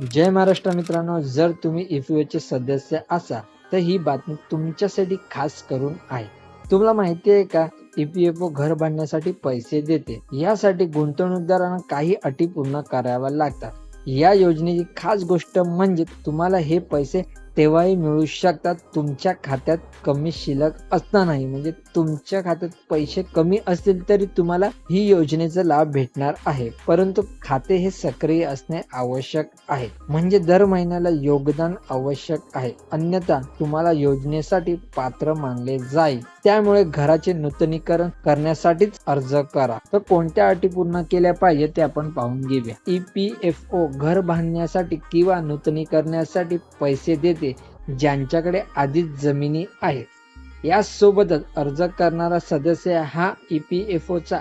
जय महाराष्ट्र मित्रांनो जर तुम्ही EPO चे सदस्य असाल तर ही बातमी तुमच्यासाठी खास करून आहे. तुम्हाला माहिती आहे का ईपीएफओ घर बांधण्यासाठी पैसे देते. यासाठी गुंतवणूकदारांना काही अटी पूर्ण कराव्या लागतात. या योजनेची खास गोष्ट म्हणजे तुम्हाला हे पैसे तेव्हाही मिळू शकतात. तुमच्या खात्यात कमी शिल्लक असतानाही म्हणजे तुमच्या खात्यात पैसे कमी असतील तरी तुम्हाला ही योजनेचा लाभ भेटणार आहे. परंतु खाते हे सक्रिय असणे आवश्यक आहे. म्हणजे दर महिन्याला योगदान आवश्यक आहे. अन्यथा तुम्हाला योजनेसाठी पात्र मानले जाईल. त्यामुळे घराचे नूतनीकरण करण्यासाठीच अर्ज करा. तर कोणत्या अटी पूर्ण केल्या पाहिजे ते आपण पाहून घेऊया. ई पी एफ ओ घर बांधण्यासाठी किंवा नूतनीकरणासाठी पैसे देते ज्यांच्याकडे आधीच जमिनी आहेत. यासोबतच अर्ज करणारा सदस्य हा ई पी एफ ओचा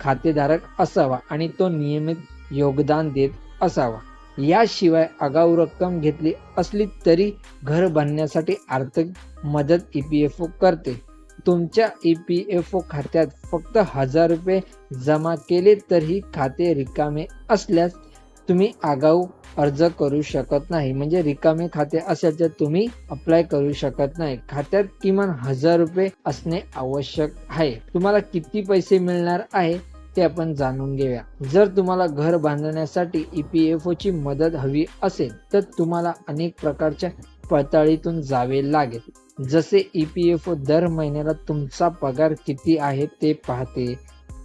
खातेधारक असावा आणि तो नियमित योगदान देत असावा. याशिवाय आगाऊ रक्कम घेतली असली तरी घर बांधण्यासाठी आर्थिक मदत ईपीएफओ करते. तुमच्या ईपीएफओ खात्यात फक्त हजार रुपये जमा केले तरीही खाते रिकामे असल्यास तुम्ही आगाऊ अर्ज करू शकत नाही. म्हणजे रिकामे खाते असेल तर तुम्ही अप्लाय करू शकत नाही. खात्यात किमान हजार रुपये असणे आवश्यक आहे. तुम्हाला किती पैसे मिळणार आहे ते आपण जाणून घेऊया. जर तुम्हाला घर बांधण्यासाठी ईपीएफओ ची मदत हवी असेल तर तुम्हाला अनेक प्रकारच्या पडताळीतून जावे लागेल. जसे ईपीएफओ दर महिन्याला तुमचा पगार किती आहे ते पाहते.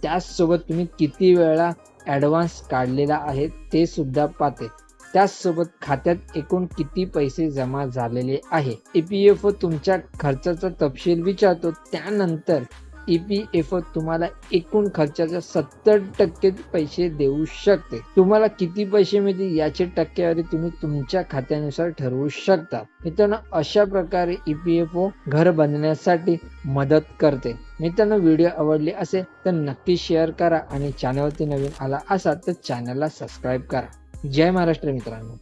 त्याचसोबत तुम्ही किती वेळा ॲडव्हान्स काढलेला आहे ते सुद्धा पाहते. त्याचसोबत खात्यात एकूण किती पैसे जमा झालेले आहे? ई पी एफ ओ तुमच्या खर्चाचा तपशील विचारतो. त्यानंतर ईपीएफओ तुम्हाला एकूण खर्चाच्या सत्तर टक्के पैसे देऊ शकते. तुम्हाला किती पैसे मिळतील याची टक्केवारी तुम्ही तुमच्या खात्यानुसार ठरवू शकता. मित्रांनो अशा प्रकारे ईपीएफओ घर बांधण्यासाठी मदत करते. मित्रांनो व्हिडिओ आवडली असेल तर नक्की शेअर करा आणि चॅनलवरती नवीन आला असाल तर चॅनलला सबस्क्राईब करा. जय महाराष्ट्र मित्रांनो.